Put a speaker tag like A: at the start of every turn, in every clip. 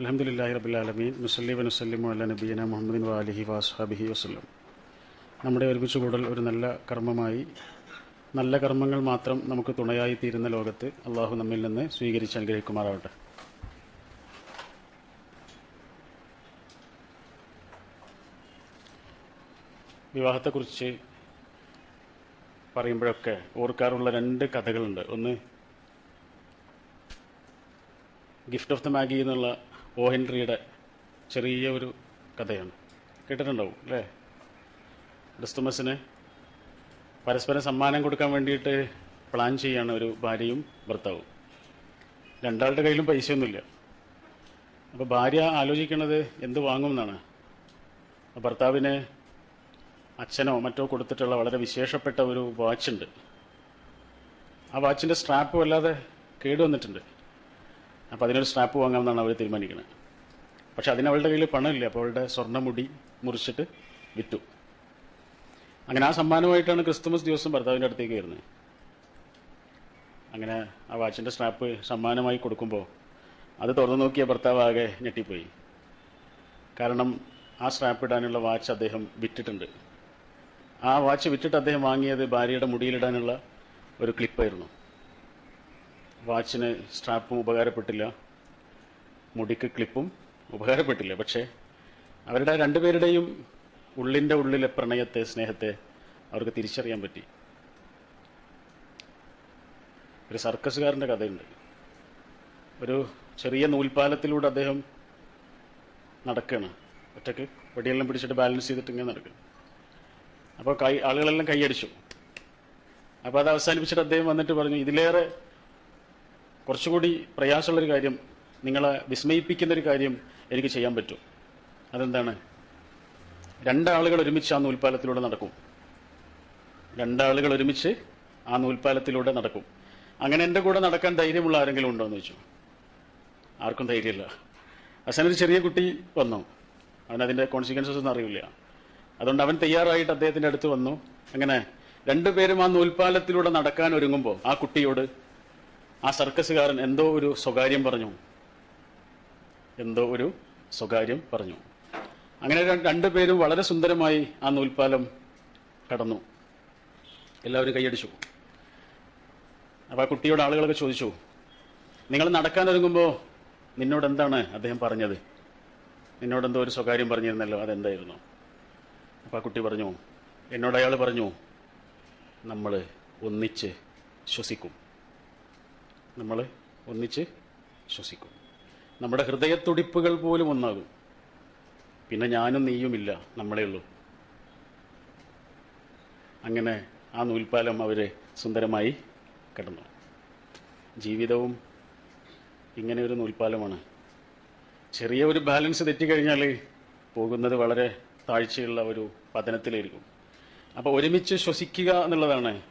A: അലഹമുല്ലാ റബുലാലമീൻ മുസല്ലി വനുസല്ലിമു അല്ല നബീന മുഹമ്മദിൻ വാലിഹി വാസ്ഹാബിഹി വസ്ലം നമ്മുടെ ഒരുമിച്ച് കൂടൽ ഒരു നല്ല കർമ്മമായി നല്ല കർമ്മങ്ങൾ മാത്രം നമുക്ക് തുണയായി തീരുന്ന ലോകത്ത് അള്ളാഹു നമ്മിൽ നിന്ന് സ്വീകരിച്ച് അനുഗ്രഹിക്കുമാറാവട്ടെ. വിവാഹത്തെക്കുറിച്ച് പറയുമ്പോഴൊക്കെ ഓർക്കാറുള്ള രണ്ട് കഥകളുണ്ട്. ഒന്ന് ഗിഫ്റ്റ് ഓഫ് ദ മാഗി എന്നുള്ള ഓ ഹെൻറിയുടെ ചെറിയ ഒരു കഥയാണ്. കേട്ടിട്ടുണ്ടാവും അല്ലേ? ക്രിസ്തുമസിന് പരസ്പരം സമ്മാനം കൊടുക്കാൻ വേണ്ടിയിട്ട് പ്ലാൻ ചെയ്യാണ് ഒരു ഭാര്യയും ഭർത്താവും. രണ്ടാളുടെ കയ്യിലും പൈസയൊന്നുമില്ല. അപ്പോൾ ഭാര്യ ആലോചിക്കുന്നത് എന്ത് വാങ്ങും എന്നാണ്. ഭർത്താവിന് അച്ഛനോ മറ്റോ കൊടുത്തിട്ടുള്ള വളരെ വിശേഷപ്പെട്ട ഒരു വാച്ചുണ്ട്. ആ വാച്ചിന്റെ സ്ട്രാപ്പ് വല്ലാതെ കേടുവന്നിട്ടുണ്ട്. അപ്പോൾ അതിനൊരു സ്ട്രാപ്പ് വാങ്ങാമെന്നാണ് അവർ തീരുമാനിക്കുന്നത് പക്ഷെ അതിന് അവളുടെ കയ്യിൽ പണമില്ല. അപ്പോൾ അവളുടെ സ്വർണമുടി മുറിച്ചിട്ട് വിറ്റു. അങ്ങനെ ആ സമ്മാനമായിട്ടാണ് ക്രിസ്തുമസ് ദിവസം ഭർത്താവിന്റെ അടുത്തേക്ക് വരുന്നത്. അങ്ങനെ ആ വാച്ചിന്റെ സ്ട്രാപ്പ് സമ്മാനമായി കൊടുക്കുമ്പോൾ അത് തുറന്നു നോക്കിയ ഭർത്താവ് ആകെ ഞെട്ടിപ്പോയി. കാരണം ആ സ്ട്രാപ്പ് ഇടാനുള്ള വാച്ച് അദ്ദേഹം വിറ്റിട്ടുണ്ട്. ആ വാച്ച് വിറ്റിട്ട് അദ്ദേഹം വാങ്ങിയത് ഭാര്യയുടെ മുടിയിലിടാനുള്ള ഒരു ക്ലിപ്പായിരുന്നു. വാച്ചിന് സ്ട്രാപ്പും ഉപകാരപ്പെട്ടില്ല. മുടിക്ക് ക്ലിപ്പും ഉപകാരപ്പെട്ടില്ല. പക്ഷേ അവരുടെ രണ്ടുപേരുടെയും ഉള്ളിന്റെ ഉള്ളിലെ പ്രണയത്തെ സ്നേഹത്തെ അവർക്ക് തിരിച്ചറിയാൻ പറ്റി. ഒരു സർക്കസുകാരന്റെ കഥയുണ്ട്. ഒരു ചെറിയ നൂൽപാലത്തിലൂടെ അദ്ദേഹം നടക്കുകയാണ് ഒറ്റയ്ക്ക് വടിയെല്ലാം പിടിച്ചിട്ട് ബാലൻസ് ചെയ്തിട്ട് ഇങ്ങനെ നടക്കും. അപ്പോൾ കൈ ആളുകളെല്ലാം കൈയടിച്ചു. അപ്പോൾ അത് അവസാനിപ്പിച്ചിട്ട് അദ്ദേഹം വന്നിട്ട് പറഞ്ഞു ഇതിലേറെ കുറച്ചുകൂടി പ്രയാസമുള്ളൊരു കാര്യം നിങ്ങളെ വിസ്മയിപ്പിക്കുന്ന ഒരു കാര്യം എനിക്ക് ചെയ്യാൻ പറ്റും. അതെന്താണ്? രണ്ടാളുകൾ ഒരുമിച്ച് ആ നൂൽപ്പാലത്തിലൂടെ നടക്കും. രണ്ടാളുകൾ ഒരുമിച്ച് ആ നൂൽപ്പാലത്തിലൂടെ നടക്കും. അങ്ങനെ എന്റെ കൂടെ നടക്കാൻ ധൈര്യമുള്ള ആരെങ്കിലും ഉണ്ടോ എന്ന് ചോദിച്ചു. ആർക്കും ധൈര്യമില്ല. അവസാനം ഒരു ചെറിയ കുട്ടി വന്നു. അവനതിന്റെ കോൺസിക്വൻസസ് ഒന്നും അറിയില്ല. അതുകൊണ്ട് അവൻ തയ്യാറായിട്ട് അദ്ദേഹത്തിന്റെ അടുത്ത് വന്നു. അങ്ങനെ രണ്ടുപേരും ആ നൂൽപ്പാലത്തിലൂടെ നടക്കാൻ ഒരുങ്ങുമ്പോൾ ആ കുട്ടിയോട് ആ സർക്കസുകാരൻ എന്തോ ഒരു സ്വകാര്യം പറഞ്ഞു. എന്തോ ഒരു സ്വകാര്യം പറഞ്ഞു. അങ്ങനെ രണ്ടുപേരും വളരെ സുന്ദരമായി ആ നൂൽപ്പാലം കടന്നു. എല്ലാവരും കൈയടിച്ചു. അപ്പോൾ ആ കുട്ടിയോട് ആളുകളൊക്കെ ചോദിച്ചു നിങ്ങൾ നടക്കാൻ ഒരുങ്ങുമ്പോൾ നിന്നോട് എന്താണ് അദ്ദേഹം പറഞ്ഞത്? നിന്നോട് എന്തോ ഒരു സ്വകാര്യം പറഞ്ഞിരുന്നല്ലോ അതെന്തായിരുന്നു? അപ്പോൾ ആ കുട്ടി പറഞ്ഞു എന്നോട് അയാൾ പറഞ്ഞു നമ്മൾ ഒന്നിച്ച് ശ്വസിക്കും. നമ്മൾ ഒന്നിച്ച് ശ്വസിക്കും. നമ്മുടെ ഹൃദയത്തുടിപ്പുകൾ പോലും ഒന്നാകും. പിന്നെ ഞാനും നീയുമില്ല നമ്മളേ ഉള്ളൂ. അങ്ങനെ ആ നൂൽപ്പാലം അവർ സുന്ദരമായി കിടന്നു. ജീവിതവും ഇങ്ങനെ ഒരു നൂൽപ്പാലമാണ്. ചെറിയ ഒരു ബാലൻസ് തെറ്റിക്കഴിഞ്ഞാൽ പോകുന്നത് വളരെ താഴ്ചയുള്ള ഒരു പതനത്തിലായിരിക്കും. അപ്പോൾ ഒരുമിച്ച് ശ്വസിക്കുക എന്നുള്ളതാണ്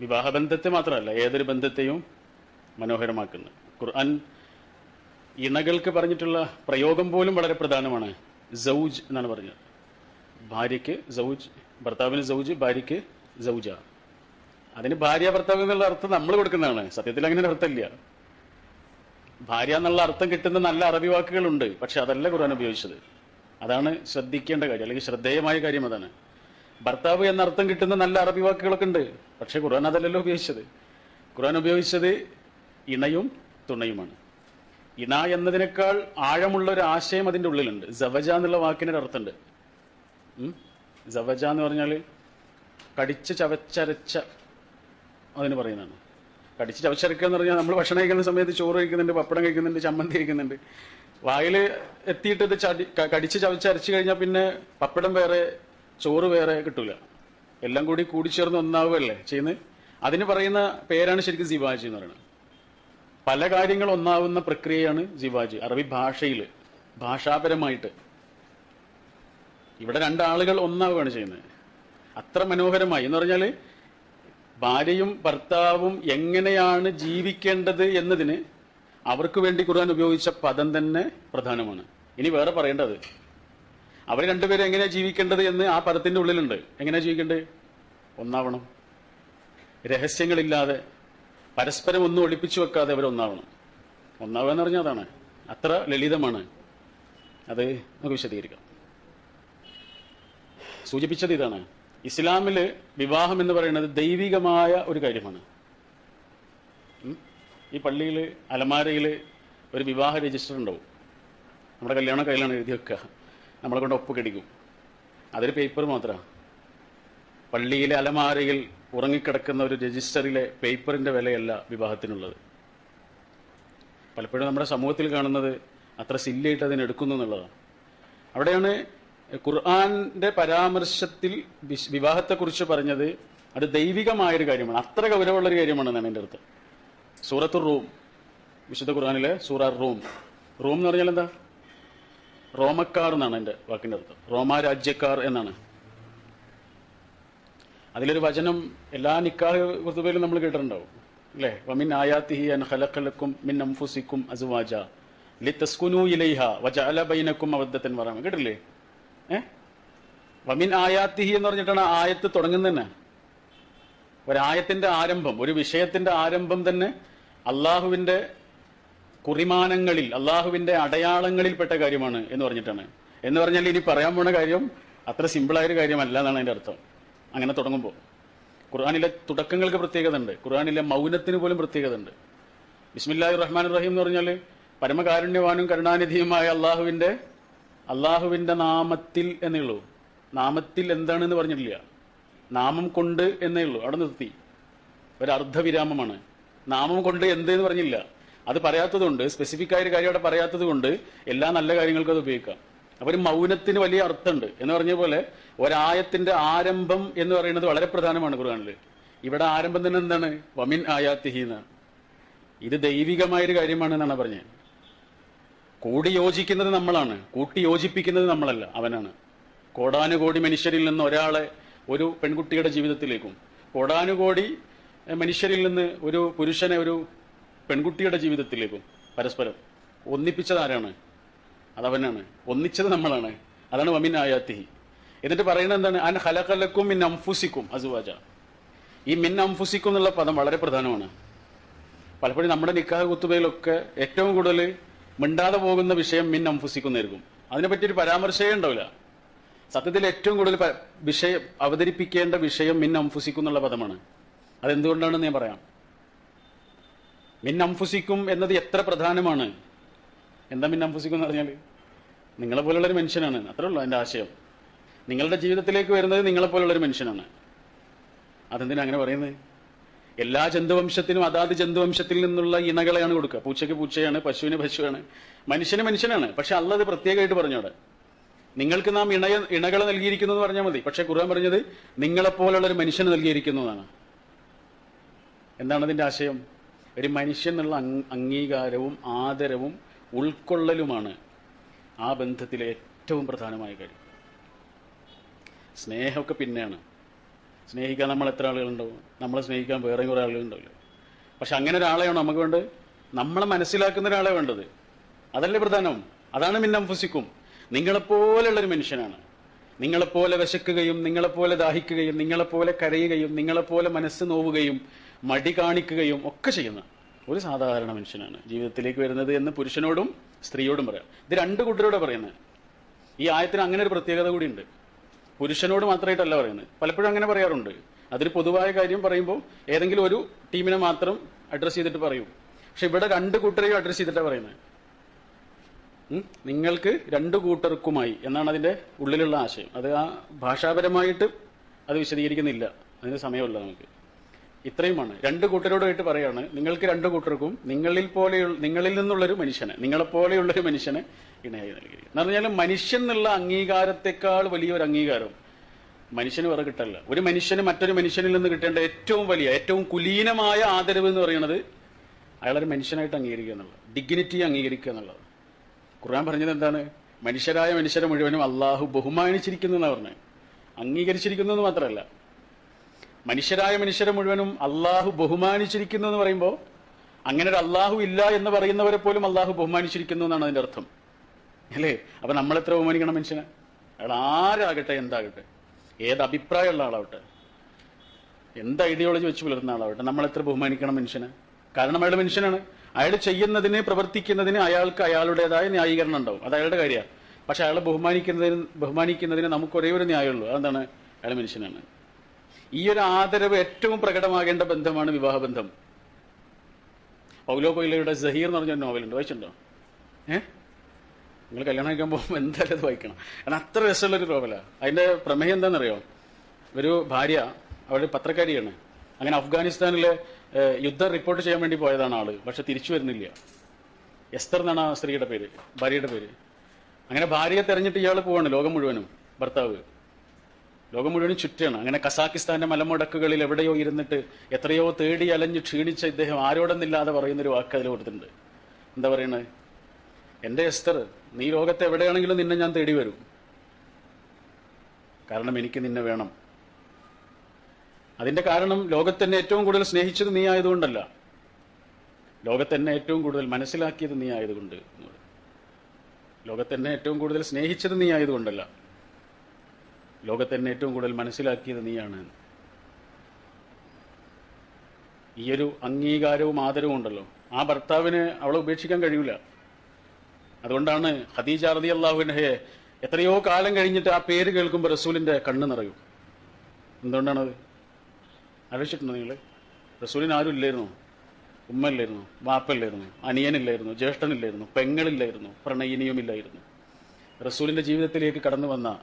A: വിവാഹബന്ധത്തെ മാത്രമല്ല ഏതൊരു ബന്ധത്തെയും മനോഹരമാക്കുന്നത് ഖുർആൻ ഇണകൾക്ക് പറഞ്ഞിട്ടുള്ള പ്രയോഗം പോലും വളരെ പ്രധാനമാണ്. സൗജ് എന്നാണ് പറഞ്ഞത്. ഭാര്യയ്ക്ക് സൗജ് ഭർത്താവിന് സൗജ് ഭാര്യയ്ക്ക് സൗജ. അതിന് ഭാര്യ ഭർത്താവ് എന്നുള്ള അർത്ഥം നമ്മൾ കൊടുക്കുന്നതാണ്. സത്യത്തിൽ അങ്ങനെ ഒരു അർത്ഥമില്ല. ഭാര്യ എന്നുള്ള അർത്ഥം കിട്ടുന്ന നല്ല അറബി വാക്കുകളുണ്ട് പക്ഷെ അതല്ല ഖുർആൻ ഉപയോഗിച്ചത്. അതാണ് ശ്രദ്ധിക്കേണ്ട കാര്യം അല്ലെങ്കിൽ ശ്രദ്ധേയമായ കാര്യം അതാണ്. ഭർത്താവ് എന്നർത്ഥം കിട്ടുന്ന നല്ല അറബി വാക്കുകളൊക്കെ ഉണ്ട് പക്ഷെ ഖുർആൻ അതല്ലല്ലോ ഉപയോഗിച്ചത്. ഖുർആൻ ഉപയോഗിച്ചത് ഇണയും തുണയുമാണ്. ഇണ എന്നതിനേക്കാൾ ആഴമുള്ള ഒരു ആശയം അതിന്റെ ഉള്ളിലുണ്ട്. ജവജ എന്നുള്ള വാക്കിനൊരു അർത്ഥമുണ്ട്? ജവജ എന്ന് പറഞ്ഞാൽ കടിച്ച് ചവച്ചരച്ച അതിന് പറയുന്നതാണ്. കടിച്ച് ചവച്ചരക്കുക എന്ന് പറഞ്ഞാൽ നമ്മൾ ഭക്ഷണം കഴിക്കുന്ന സമയത്ത് ചോറ് കഴിക്കുന്നുണ്ട് പപ്പടം കഴിക്കുന്നുണ്ട് ചമ്മന്തി കഴിക്കുന്നുണ്ട്. വായിൽ എത്തിയിട്ട് ഇത് ചടി കടിച്ച് ചവച്ചരച്ച് കഴിഞ്ഞാൽ പിന്നെ പപ്പടം വേറെ ചോറ് വേറെ കിട്ടൂല. എല്ലാം കൂടി കൂടിച്ചേർന്ന് ഒന്നാവുകയല്ലേ ചെയ്യുന്നത്? അതിന് പറയുന്ന പേരാണ് ശരിക്കും സിവാജി എന്ന് പറയുന്നത്. പല കാര്യങ്ങൾ ഒന്നാവുന്ന പ്രക്രിയയാണ് ജിവാജി അറബി ഭാഷയിൽ ഭാഷാപരമായിട്ട്. ഇവിടെ രണ്ടാളുകൾ ഒന്നാവുകയാണ് ചെയ്യുന്നത്. അത്ര മനോഹരമായി. എന്ന് പറഞ്ഞാൽ ഭാര്യയും ഭർത്താവും എങ്ങനെയാണ് ജീവിക്കേണ്ടത് എന്നതിന് അവർക്ക് വേണ്ടി ഖുർആൻ ഉപയോഗിച്ച പദം തന്നെ പ്രധാനമാണ്. ഇനി വേറെ പറയേണ്ടത്. അവർ രണ്ടുപേരും എങ്ങനെയാണ് ജീവിക്കേണ്ടത് എന്ന് ആ പദത്തിന്റെ ഉള്ളിലുണ്ട്. എങ്ങനെയാണ് ജീവിക്കേണ്ടത്? ഒന്നാവണം. രഹസ്യങ്ങളില്ലാതെ പരസ്പരം ഒന്നും ഒളിപ്പിച്ചു വെക്കാതെ അവർ ഒന്നാവണം ഒന്നാവുക എന്ന് പറഞ്ഞാൽ അതാണ്. അത്ര ലളിതമാണ്. അത് നമുക്ക് വിശദീകരിക്കാം. സൂചിപ്പിച്ചത് ഇതാണ്. ഇസ്ലാമിൽ വിവാഹം എന്ന് പറയുന്നത് ദൈവികമായ ഒരു കാര്യമാണ്. ഈ പള്ളിയിൽ അലമാരയിൽ ഒരു വിവാഹ രജിസ്റ്റർ ഉണ്ടാവും. നമ്മുടെ കല്യാണ കയ്യിലാണ് എഴുതി വെക്കുക. നമ്മളെ കൊണ്ട് ഒപ്പ് കടിക്കും. അതൊരു പേപ്പർ മാത്രമാണ്. പള്ളിയിലെ അലമാരയിൽ ഉറങ്ങിക്കിടക്കുന്ന ഒരു രജിസ്റ്ററിലെ പേപ്പറിന്റെ വിലയല്ല വിവാഹത്തിനുള്ളത്. പലപ്പോഴും നമ്മുടെ സമൂഹത്തിൽ കാണുന്നത് അത്ര സില്ലായിട്ട് അതിനെ എടുക്കുന്നു എന്നുള്ളതാണ്. അവിടെയാണ് ഖുർആാന്റെ പരാമർശത്തിൽ വിവാഹത്തെക്കുറിച്ച് പറഞ്ഞത് അത് ദൈവികമായൊരു കാര്യമാണ്. അത്ര ഗൗരവമുള്ളൊരു കാര്യമാണെന്നാണ് എന്റെ അടുത്ത്. സൂറത്തു റൂം വിശുദ്ധ ഖുർആാനിലെ സൂറ റൂം. റൂം എന്ന് പറഞ്ഞാൽ എന്താ? റോമക്കാർ എന്നാണ് എന്റെ വാക്കിന്റെ അർത്ഥം. റോമാ രാജ്യക്കാർ എന്നാണ്. അതിലൊരു വചനം എല്ലാ നിക്കാഹ് കുത്തുബയിലും നമ്മൾ കേട്ടിട്ടുണ്ടാവും. അല്ലേ? വമിൻ അൻ മിൻ വജഅല കേട്ടില്ലേ വമിൻ ആയാത്തിഹി എന്ന് പറഞ്ഞിട്ടാണ് ആയത്ത് തുടങ്ങുന്നത് തന്നെ ഒരായത്തിന്റെ ആരംഭം ഒരു വിഷയത്തിന്റെ ആരംഭം തന്നെ അള്ളാഹുവിന്റെ കുറിമാനങ്ങളിൽ അള്ളാഹുവിന്റെ അടയാളങ്ങളിൽപ്പെട്ട കാര്യമാണ് എന്ന് പറഞ്ഞിട്ടാണ്. എന്ന് പറഞ്ഞാൽ ഇനി പറയാൻ പോണ കാര്യം അത്ര സിമ്പിളായൊരു കാര്യമല്ല എന്നാണ് അതിന്റെ അർത്ഥം. അങ്ങനെ തുടങ്ങുമ്പോൾ. ഖുർആാനിലെ തുടക്കങ്ങൾക്ക് പ്രത്യേകത ഉണ്ട്. ഖുർആാനിലെ മൗനത്തിന് പോലും പ്രത്യേകത ഉണ്ട്. ബിസ്മില്ലാഹി റഹ്മാൻ റഹീം എന്ന് പറഞ്ഞാൽ പരമകാരുണ്യവാനും കരുണാനിധിയുമായ അള്ളാഹുവിന്റെ അള്ളാഹുവിന്റെ നാമത്തിൽ എന്നേ ഉള്ളൂ. നാമത്തിൽ എന്താണെന്ന് പറഞ്ഞിട്ടില്ല. നാമം കൊണ്ട് എന്നേ ഉള്ളൂ. അവിടെ നിർത്തി. ഒരു അർദ്ധവിരാമമാണ്. നാമം കൊണ്ട് എന്ത് എന്ന് പറഞ്ഞില്ല. അത് പറയാത്തതുകൊണ്ട് സ്പെസിഫിക് ആയ ഒരു കാര്യം അവിടെ പറയാത്തത് കൊണ്ട് എല്ലാ നല്ല കാര്യങ്ങൾക്കും അത് ഉപയോഗിക്കാം. അപ്പൊ ഒരു മൗനത്തിന് വലിയ അർത്ഥമുണ്ട്. എന്ന് പറഞ്ഞ പോലെ ഒരായത്തിന്റെ ആരംഭം എന്ന് പറയുന്നത് വളരെ പ്രധാനമാണ് ഖുർആനിൽ ഇവിടെ ആരംഭം തന്നെ എന്താണ്? വമിൻ ആയാത്തിഹി എന്നാണ്. ഇത് ദൈവികമായൊരു കാര്യമാണ് എന്നാണ് പറഞ്ഞത്. കൂടി യോജിക്കുന്നത് നമ്മളാണ്. കൂട്ടി യോജിപ്പിക്കുന്നത് നമ്മളല്ല അവനാണ്. കോടാനുകോടി മനുഷ്യരിൽ നിന്ന് ഒരാളെ ഒരു പെൺകുട്ടിയുടെ ജീവിതത്തിലേക്കും കോടാനുകോടി മനുഷ്യരിൽ നിന്ന് ഒരു പുരുഷനെ ഒരു പെൺകുട്ടിയുടെ ജീവിതത്തിലേക്കും പരസ്പരം ഒന്നിപ്പിച്ചത് ആരാണ്? അതവനാണ്. ഒന്നിച്ചത് നമ്മളാണ്. അതാണ് വമിൻ ആയാത്തിഹി. എന്നിട്ട് പറയുന്നത് എന്താണ്? അൻ ഹലകലക്കും മിൻ അംഫുസിക്കും അസുവാജ. ഈ മിൻ അംഫുസിക്കും എന്നുള്ള പദം വളരെ പ്രധാനമാണ്. പലപ്പോഴും നമ്മുടെ നിക്കാഹ് കുത്തുബയിലൊക്കെ ഏറ്റവും കൂടുതൽ മിണ്ടാതെ പോകുന്ന വിഷയം മിൻ അംഫുസിക്കുന്നായിരിക്കും അതിനെപ്പറ്റി ഒരു പരാമർശമേ ഉണ്ടാവില്ല. സത്യത്തിൽ ഏറ്റവും കൂടുതൽ വിഷയം അവതരിപ്പിക്കേണ്ട വിഷയം മിൻ അംഫുസിക്കും എന്നുള്ള പദമാണ്. അതെന്തുകൊണ്ടാണെന്ന് ഞാൻ പറയാം. മിൻ അംഫുസിക്കും എന്നത് എത്ര പ്രധാനമാണ്? എന്താ മിൻ അംഫുസിക്കും എന്ന് പറഞ്ഞാൽ നിങ്ങളെ പോലുള്ളൊരു മനുഷ്യനാണ്. അത്രേ ഉള്ളൂ എന്റെ ആശയം. നിങ്ങളുടെ ജീവിതത്തിലേക്ക് വരുന്നത് നിങ്ങളെ പോലുള്ളൊരു മനുഷ്യനാണ്. അതെന്തിനാ അങ്ങനെ പറയുന്നത് എല്ലാ ജന്തുവംശത്തിനും അതാത് ജന്തുവംശത്തിൽ നിന്നുള്ള ഇണകളെയാണ് കൊടുക്കുക. പൂച്ചയ്ക്ക് പൂച്ചയാണ് പശുവിന് പശുവാണ്. മനുഷ്യന് മനുഷ്യനാണ്. പക്ഷെ അള്ളത് പ്രത്യേകമായിട്ട് പറഞ്ഞോടെ. നിങ്ങൾക്ക് നാം ഇണയ ഇണകളെ നൽകിയിരിക്കുന്നു എന്ന് പറഞ്ഞാൽ മതി. പക്ഷെ ഖുർആൻ പറഞ്ഞത് നിങ്ങളെപ്പോലുള്ള ഒരു മനുഷ്യന് നൽകിയിരിക്കുന്നതാണ്. എന്താണ് അതിന്റെ ആശയം? ഒരു മനുഷ്യൻ എന്നുള്ള അംഗീകാരവും ആദരവും ഉൾക്കൊള്ളലുമാണ്. ആ ബന്ധത്തിലെ ഏറ്റവും പ്രധാനമായ കാര്യം. സ്നേഹമൊക്കെ പിന്നെയാണ്. സ്നേഹിക്കാൻ നമ്മൾ എത്ര ആളുകളുണ്ടാവും? നമ്മളെ സ്നേഹിക്കാൻ വേറെ കുറെ ആളുകളുണ്ടാവില്ല? പക്ഷെ അങ്ങനെ ഒരാളെയാണ് നമുക്ക് വേണ്ടത്. നമ്മളെ മനസ്സിലാക്കുന്ന ഒരാളെ വേണ്ടത്. അതല്ലേ പ്രധാനം? അതാണ് മിന്നം ഫുസിക്കും ഒരു മനുഷ്യനാണ്. നിങ്ങളെപ്പോലെ വിശക്കുകയും നിങ്ങളെപ്പോലെ ദാഹിക്കുകയും നിങ്ങളെപ്പോലെ കരയുകയും നിങ്ങളെപ്പോലെ മനസ്സ് നോവുകയും മടി കാണിക്കുകയും ഒക്കെ ചെയ്യുന്ന ഒരു സാധാരണ മനുഷ്യനാണ് ജീവിതത്തിലേക്ക് വരുന്നത് എന്ന് പുരുഷനോടും സ്ത്രീയോടും പറയാം. ഇത് രണ്ട് കൂട്ടരോടെ പറയുന്നത് ഈ ആയത്തിന് അങ്ങനെ ഒരു പ്രത്യേകത കൂടിയുണ്ട്. പുരുഷനോട് മാത്രമായിട്ടല്ല പറയുന്നത്. പലപ്പോഴും അങ്ങനെ പറയാറുണ്ട്. അതൊരു പൊതുവായ കാര്യം പറയുമ്പോൾ ഏതെങ്കിലും ഒരു ടീമിനെ മാത്രം അഡ്രസ്സ് ചെയ്തിട്ട് പറയും. പക്ഷെ ഇവിടെ രണ്ട് കൂട്ടരെയും അഡ്രസ്സ് ചെയ്തിട്ടാണ് പറയുന്നത്. നിങ്ങൾക്ക് രണ്ട് കൂട്ടർക്കുമായി എന്നാണ് അതിന്റെ ഉള്ളിലുള്ള ആശയം. അത് ആ ഭാഷാപരമായിട്ട് അത് വിശദീകരിക്കുന്നില്ല. അതിന് സമയമില്ല നമുക്ക്. ഇത്രയുമാണ്. രണ്ട് കൂട്ടരോടായിട്ട് പറയാണ് നിങ്ങൾക്ക് രണ്ട് കൂട്ടർക്കും നിങ്ങളിൽ പോലെയുള്ള നിങ്ങളിൽ നിന്നുള്ളൊരു മനുഷ്യനെ നിങ്ങളെപ്പോലെയുള്ളൊരു മനുഷ്യനെ ഇണയായി നൽകി എന്ന് പറഞ്ഞാൽ മനുഷ്യൻ എന്നുള്ള അംഗീകാരത്തെക്കാൾ വലിയൊരു അംഗീകാരം മനുഷ്യന് വേറെ കിട്ടല്ല. ഒരു മനുഷ്യന് മറ്റൊരു മനുഷ്യനിൽ നിന്ന് കിട്ടേണ്ട ഏറ്റവും വലിയ ഏറ്റവും കുലീനമായ ആദരവ് എന്ന് പറയുന്നത് അയാളൊരു മനുഷ്യനായിട്ട് അംഗീകരിക്കുക എന്നുള്ളത് ഡിഗ്നിറ്റി അംഗീകരിക്കുക എന്നുള്ളത് ഖുർആൻ പറഞ്ഞത് എന്താണ്? മനുഷ്യരായ മനുഷ്യരെ മുഴുവനും അള്ളാഹു ബഹുമാനിച്ചിരിക്കുന്നു എന്നാണ് പറഞ്ഞത്. അംഗീകരിച്ചിരിക്കുന്നു എന്ന് മാത്രമല്ല മനുഷ്യരായ മനുഷ്യരെ മുഴുവനും അള്ളാഹു ബഹുമാനിച്ചിരിക്കുന്നു എന്ന് പറയുമ്പോൾ അങ്ങനെ ഒരു അള്ളാഹു ഇല്ല എന്ന് പറയുന്നവരെ പോലും അള്ളാഹു ബഹുമാനിച്ചിരിക്കുന്നു എന്നാണ് അതിന്റെ അർത്ഥം. അല്ലേ? അപ്പൊ നമ്മൾ എത്ര ബഹുമാനിക്കണം മനുഷ്യനെ? അയാൾ ആരാകട്ടെ എന്താകട്ടെ? ഏത് അഭിപ്രായമുള്ള ആളാവട്ടെ? എന്ത് ഐഡിയോളജി വെച്ച് പുലർത്തുന്ന ആളാവട്ടെ? എത്ര ബഹുമാനിക്കണം മനുഷ്യനെ? കാരണം അയാൾ മനുഷ്യനാണ്. അയാൾ ചെയ്യുന്നതിന് പ്രവർത്തിക്കുന്നതിന് അയാൾക്ക് അയാളുടേതായ ന്യായീകരണം ഉണ്ടാവും. അത് അയാളുടെ കാര്യമാണ്. പക്ഷെ അയാളെ ബഹുമാനിക്കുന്നതിന് ബഹുമാനിക്കുന്നതിന് നമുക്ക് ഒരേ ഒരു ന്യായമുള്ളൂ. അതെന്താണ്? അയാൾ മനുഷ്യനാണ്. ഈ ഒരു ആദരവ് ഏറ്റവും പ്രകടമാകേണ്ട ബന്ധമാണ് വിവാഹബന്ധം. പൗലോ കൊയിലയുടെ സഹീർ എന്ന് പറഞ്ഞ നോവലുണ്ട് വായിച്ചിട്ടുണ്ടോ? ഏഹ് നിങ്ങൾ കല്യാണം കഴിക്കാൻ പോകുമ്പോൾ എന്തായാലും അത് വായിക്കണം. കാരണം അത്ര രസമുള്ളൊരു നോവലാണ് അതിന്റെ പ്രമേയം എന്താണെന്നറിയോ? ഒരു ഭാര്യ അവൾ പത്രക്കാരിയാണ്. അങ്ങനെ അഫ്ഗാനിസ്ഥാനിലെ യുദ്ധം റിപ്പോർട്ട് ചെയ്യാൻ വേണ്ടി പോയതാണ് ആൾ. പക്ഷെ തിരിച്ചു വരുന്നില്ല. എസ്തർ എന്നാണ് ആ സ്ത്രീയുടെ പേര് ഭാര്യയുടെ പേര്. അങ്ങനെ ഭാര്യയെ തെരഞ്ഞിട്ട് ഇയാൾ പോവാണ് ലോകം മുഴുവനും. ഭർത്താവ്. ലോകം മുഴുവനും ചുറ്റാണ് അങ്ങനെ കസാക്കിസ്ഥാന്റെ മലമുടക്കുകളിൽ എവിടെയോ ഇരുന്നിട്ട് എത്രയോ തേടി അലഞ്ഞ് ക്ഷീണിച്ച ഇദ്ദേഹം ആരോടെന്നില്ലാതെ പറയുന്നൊരു വാക്ക് അതിൽ കൊടുത്തിട്ടുണ്ട്. എന്താ പറയണേ? എന്റെ എസ്തർ നീ ലോകത്ത് എവിടെയാണെങ്കിലും നിന്നെ ഞാൻ തേടി വരും. കാരണം എനിക്ക് നിന്നെ വേണം. അതിന്റെ കാരണം ലോകത്തെന്നെ ഏറ്റവും കൂടുതൽ സ്നേഹിച്ചത് നീ ആയതുകൊണ്ടല്ല. ലോകത്തെന്നെ ഏറ്റവും കൂടുതൽ മനസ്സിലാക്കിയത് നീ ആയതുകൊണ്ട്. ലോകത്തെന്നെ ഏറ്റവും കൂടുതൽ സ്നേഹിച്ചത് നീ ആയതുകൊണ്ടല്ല. ലോകത്തെന്നെ ഏറ്റവും കൂടുതൽ മനസ്സിലാക്കിയത് നീയാണ്. ഈയൊരു അംഗീകാരവും ആദരവും ഉണ്ടല്ലോ. ആ ഭർത്താവിന് അവളെ ഉപേക്ഷിക്കാൻ കഴിയൂല. അതുകൊണ്ടാണ് ഹദീജ റതി അള്ളാഹുവിനെ എത്രയോ കാലം കഴിഞ്ഞിട്ട് ആ പേര് കേൾക്കുമ്പോൾ റസൂലിന്റെ കണ്ണ് നിറയും. എന്തുകൊണ്ടാണത് ആലോചിച്ചിട്ടുണ്ടോ നിങ്ങൾ റസൂലിന് ആരും ഇല്ലായിരുന്നു. ഉമ്മ ഇല്ലായിരുന്നു വാപ്പല്ലായിരുന്നു അനിയനില്ലായിരുന്നു ജ്യേഷ്ഠനില്ലായിരുന്നു പെങ്ങളില്ലായിരുന്നു പ്രണയിനിയുമില്ലായിരുന്നു റസൂലിന്റെ ജീവിതത്തിലേക്ക് കടന്നു വന്ന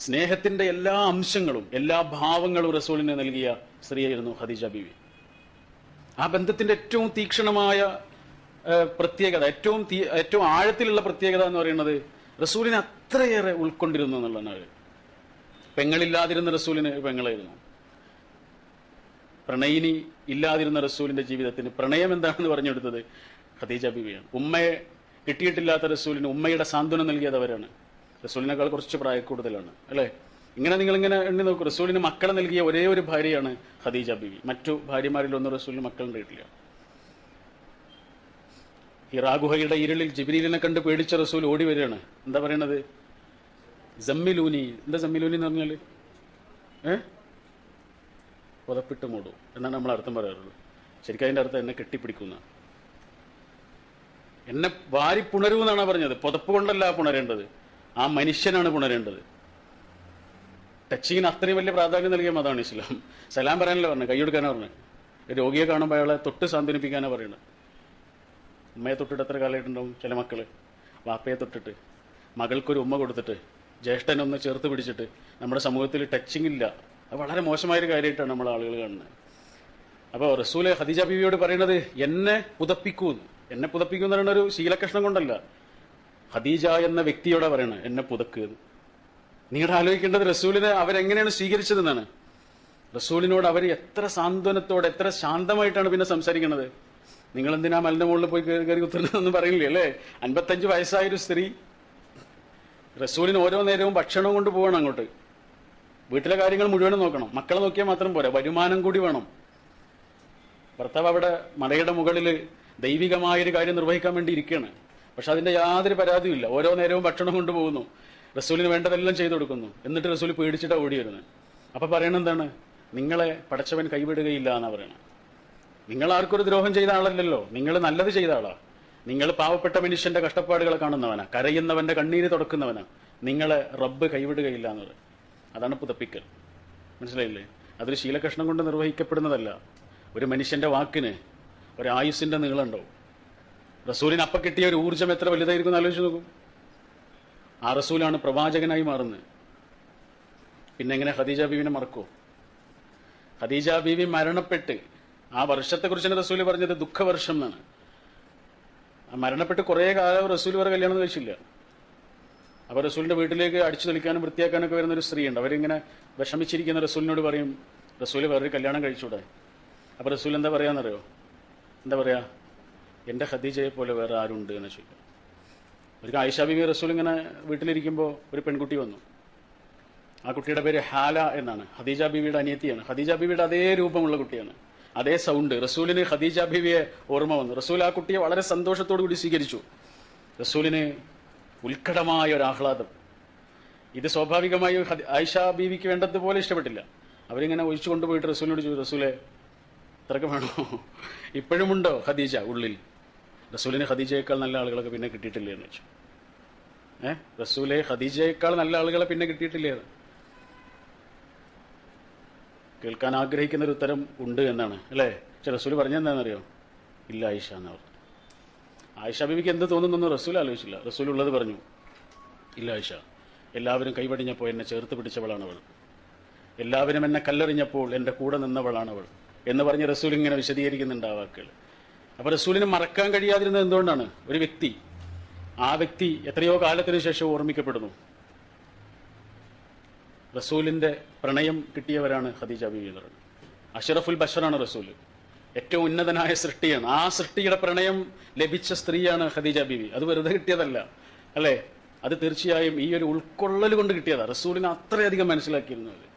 A: സ്നേഹത്തിന്റെ എല്ലാ അംശങ്ങളും എല്ലാ ഭാവങ്ങളും റസൂലിന് നൽകിയ സ്ത്രീയായിരുന്നു ഖദീജ ബീവി. ആ ബന്ധത്തിന്റെ ഏറ്റവും തീക്ഷണമായ പ്രത്യേകത ഏറ്റവും ഏറ്റവും ആഴത്തിലുള്ള പ്രത്യേകത എന്ന് പറയുന്നത് റസൂലിനെ അത്രയേറെ ഉൾക്കൊണ്ടിരുന്നു എന്നുള്ളതാണ് പെങ്ങളില്ലാതിരുന്ന റസൂലിന് പെങ്ങളായിരുന്നു. പ്രണയിനി ഇല്ലാതിരുന്ന റസൂലിന്റെ ജീവിതത്തിന് പ്രണയം എന്താണെന്ന് പറഞ്ഞെടുത്തത് ഖദീജ ബീവിയാണ്. ഉമ്മയെ കിട്ടിയിട്ടില്ലാത്ത റസൂലിന് ഉമ്മയുടെ സാന്ത്വനം നൽകിയത് അവരാണ്. റസൂലിനേക്കാൾ കുറച്ച് പ്രായക്കൂടുതലാണ് അല്ലേ? ഇങ്ങനെ നിങ്ങൾ ഇങ്ങനെ എണ്ണി നോക്കും റസൂലിന് മക്കളെ നൽകിയ ഒരേ ഒരു ഭാര്യയാണ് ഖദീജ ബിവി. മറ്റു ഭാര്യമാരിലൊന്നും റസൂലിന് മക്കളുണ്ടായിട്ടില്ല ഈ റാഗുഹയുടെ ഇരുളിൽ ജിബ്രീലിനെ കണ്ട് പേടിച്ച റസൂൽ ഓടി വരികയാണ്. എന്താ പറയണത്? ജമ്മിലൂനി എന്താ ജമ്മിലൂനി എന്ന് പറഞ്ഞാൽ? ഏ? പുതപ്പിട്ട് മൂടും. എന്നാണ് നമ്മൾ അർത്ഥം പറയാറുള്ളത്. ശരിക്കും അതിന്റെ അർത്ഥം എന്നെ കെട്ടിപ്പിടിക്കുന്ന. എന്നെ വാരി പുണരൂ എന്നാണ് പറഞ്ഞത്. പുതപ്പ് കൊണ്ടല്ല പുണരേണ്ടത്. ആ മനുഷ്യനാണ് പുണരേണ്ടത്. ടച്ചിങ്ങിന് അത്രയും വലിയ പ്രാധാന്യം നൽകിയ മതമാണ് ഇസ്ലാം. സലാം പറയാനല്ല പറഞ്ഞത് കൈയെടുക്കാനാ പറഞ്ഞത് രോഗിയെ കാണുമ്പോൾ അയാളെ തൊട്ട് സാന്ത്വനിപ്പിക്കാനാ പറയുന്നത് ഉമ്മയെ തൊട്ടിട്ട് എത്ര കാലമായിട്ടുണ്ടാവും ചില മക്കൾ? വാപ്പയെ തൊട്ടിട്ട് മകൾക്കൊരു ഉമ്മ കൊടുത്തിട്ട് ജ്യേഷ്ഠനൊന്ന് ചേർത്ത് പിടിച്ചിട്ട് നമ്മുടെ സമൂഹത്തിൽ ടച്ചിങ് ഇല്ല. അത് വളരെ മോശമായൊരു കാര്യമായിട്ടാണ് നമ്മൾ ആളുകൾ കാണുന്നത്. അപ്പോൾ റസൂൽ ഹദീജ ബീവിയോട് പറയുന്നത് എന്നെ പുതപ്പിക്കൂ. എന്നെ. പുതപ്പിക്കൂ എന്ന് പറയുന്ന ഒരു ശീലകഷ്ണം കൊണ്ടല്ല. ഖദീജ എന്ന വ്യക്തിയോടെ പറയണ എന്നെ പുതക്കുക എന്ന്. നിങ്ങളുടെ ആലോചിക്കേണ്ടത് റസൂലിനെ അവരെങ്ങനെയാണ് സ്വീകരിച്ചതെന്നാണ്. റസൂലിനോട് അവർ എത്ര സാന്ത്വനത്തോടെ എത്ര ശാന്തമായിട്ടാണ് പിന്നെ സംസാരിക്കുന്നത് നിങ്ങൾ എന്തിനാ മലിന്റെ മുകളിൽ പോയി കയറി കയറി കുത്തുന്നതെന്ന് പറയില്ലേ അല്ലേ? അൻപത്തഞ്ച് വയസ്സായൊരു സ്ത്രീ റസൂലിന് ഓരോ നേരവും ഭക്ഷണം കൊണ്ട് പോകണം അങ്ങോട്ട്. വീട്ടിലെ കാര്യങ്ങൾ മുഴുവനും നോക്കണം. മക്കളെ നോക്കിയാൽ മാത്രം പോരാ വരുമാനം കൂടി വേണം. ഭർത്താവ് അവിടെ മലയുടെ മുകളിൽ ദൈവികമായൊരു കാര്യം നിർവഹിക്കാൻ വേണ്ടി ഇരിക്കുകയാണ് പക്ഷെ അതിന്റെ യാതൊരു പരാതിയുമില്ല ഓരോ നേരവും ഭക്ഷണം കൊണ്ടുപോകുന്നു. റസൂലിന് വേണ്ടതെല്ലാം ചെയ്തു കൊടുക്കുന്നു. എന്നിട്ട് റസൂൽ പേടിച്ചിട്ടാണ് ഓടി വരുന്നത് അപ്പൊ പറയണ എന്താണ്? നിങ്ങളെ പടച്ചവൻ കൈവിടുകയില്ല എന്നാ പറയണത് നിങ്ങൾ ആർക്കൊരു ദ്രോഹം ചെയ്ത ആളല്ലല്ലോ. നിങ്ങൾ നല്ലത് ചെയ്ത ആളാ. നിങ്ങൾ പാവപ്പെട്ട മനുഷ്യന്റെ കഷ്ടപ്പാടുകളെ കാണുന്നവനാ. കരയുന്നവന്റെ കണ്ണീര് തുടക്കുന്നവനാ നിങ്ങളെ റബ്ബ് കൈവിടുകയില്ല എന്ന് പറയും അതാണ് പുതപ്പിക്കൽ. മനസ്സിലായില്ലേ? അതൊരു ശീലകഷ്ണം കൊണ്ട് നിർവഹിക്കപ്പെടുന്നതല്ല. ഒരു മനുഷ്യന്റെ വാക്കിന് ഒരു ആയുസിന്റെ നീളം ഉണ്ടാവും. റസൂലിന് അപ്പം കിട്ടിയ ഒരു ഊർജം എത്ര വലുതായിരിക്കും ആലോചിച്ച് നോക്കും. ആ റസൂലാണ് പ്രവാചകനായി മാറുന്നത്. പിന്നെ എങ്ങനെ ഖദീജ ബീവിനെ മറക്കോ ഖദീജ ബീവി മരണപ്പെട്ട് ആ വർഷത്തെക്കുറിച്ചാണ് റസൂൽ പറഞ്ഞത്? ദുഃഖവർഷം എന്നാണ്. മരണപ്പെട്ട് കുറേ കാലം റസൂൽ വരെ കല്യാണം കഴിച്ചില്ല. അപ്പൊ റസൂലിന്റെ വീട്ടിലേക്ക് അടിച്ചു തെളിക്കാനും വൃത്തിയാക്കാനൊക്കെ വരുന്ന ഒരു സ്ത്രീ സ്ത്രീയുണ്ട്. അവരിങ്ങനെ വിഷമിച്ചിരിക്കുന്ന റസൂലിനോട് പറയും റസൂൽ വേറൊരു കല്യാണം കഴിച്ചൂടെ? അപ്പൊ റസൂൽ എന്താ പറയാന്നറിയോ? എന്താ പറയാ? എന്റെ ഖദീജയെ പോലെ വേറെ ആരുണ്ട് എന്ന് ചോദിക്കും. ഒരു ആയിഷ ബിബി റസൂൽ ഇങ്ങനെ വീട്ടിലിരിക്കുമ്പോൾ ഒരു പെൺകുട്ടി വന്നു. ആ കുട്ടിയുടെ പേര് ഹാല എന്നാണ്. ഖദീജ ബിബിയുടെ അനിയത്തിയാണ്. ഖദീജ ബിബിയുടെ അതേ രൂപമുള്ള കുട്ടിയാണ്. അതേ സൗണ്ട്. റസൂലിന് ഖദീജ ബിബിയെ ഓർമ്മ വന്നു. റസൂൽ ആ കുട്ടിയെ വളരെ സന്തോഷത്തോടു കൂടി സ്വീകരിച്ചു. റസൂലിന് ഉത്കടമായ ഒരു ആഹ്ലാദം. ഇത് സ്വാഭാവികമായി ആയിഷ ബീവിക്ക് വേണ്ടതുപോലെ ഇഷ്ടപ്പെട്ടില്ല. അവരിങ്ങനെ ഒഴിച്ചു കൊണ്ടുപോയിട്ട് റസൂലിനോട് ചോദിച്ചു റസൂലെ അത്രയ്ക്ക് വേണോ? ഇപ്പോഴുമുണ്ടോ ഖദീജ ഉള്ളിൽ? റസൂലിന് ഖദീജയേക്കാൾ നല്ല ആളുകളൊക്കെ പിന്നെ കിട്ടിയിട്ടില്ല എന്ന് വെച്ചു. ഏഹ് റസൂലെ ഖദീജയേക്കാൾ നല്ല ആളുകളെ പിന്നെ കിട്ടിയിട്ടില്ലേ എന്ന്. കേൾക്കാൻ ആഗ്രഹിക്കുന്ന ഒരു ഉത്തരം ഉണ്ട് എന്നാണ്. അല്ലേ? പക്ഷെ റസൂൽ പറഞ്ഞെന്താണെന്നറിയോ ഇല്ല ആയിഷ എന്ന് പറഞ്ഞു. ആയിഷ ബിബിക്ക് എന്ത് തോന്നുന്നു റസൂൽ ആലോചിച്ചില്ല. റസൂൽ ഉള്ളത് പറഞ്ഞു. ഇല്ല ആയിഷ. എല്ലാവരും കൈവടിഞ്ഞപ്പോൾ എന്നെ ചേർത്ത് പിടിച്ചവളാണ് അവൾ. എല്ലാവരും എന്നെ കല്ലെറിഞ്ഞപ്പോൾ എന്റെ കൂടെ നിന്നവളാണ് അവൾ എന്ന് പറഞ്ഞ് റസൂൽ ഇങ്ങനെ വിശദീകരിക്കുന്നുണ്ട് ആ വാക്കുകൾ അപ്പൊ റസൂലിന് മറക്കാൻ കഴിയാതിരുന്നത് എന്തുകൊണ്ടാണ്? ഒരു വ്യക്തി. ആ വ്യക്തി എത്രയോ കാലത്തിന് ശേഷം ഓർമ്മിക്കപ്പെടുന്നു. റസൂലിന്റെ പ്രണയം കിട്ടിയവരാണ് ഖദീജ ബീവി എന്ന് പറയുന്നത് അഷറഫുൽ ബഷറാണ് റസൂൽ ഏറ്റവും ഉന്നതനായ സൃഷ്ടിയാണ്. ആ സൃഷ്ടിയുടെ പ്രണയം ലഭിച്ച സ്ത്രീയാണ് ഖദീജ ബിവി അത് വെറുതെ കിട്ടിയതല്ല. അല്ലേ? അത് തീർച്ചയായും ഈ ഒരു ഉൾക്കൊള്ളൽ കൊണ്ട് കിട്ടിയതാണ് റസൂലിനെ അത്രയധികം മനസ്സിലാക്കിയിരുന്നു അവർ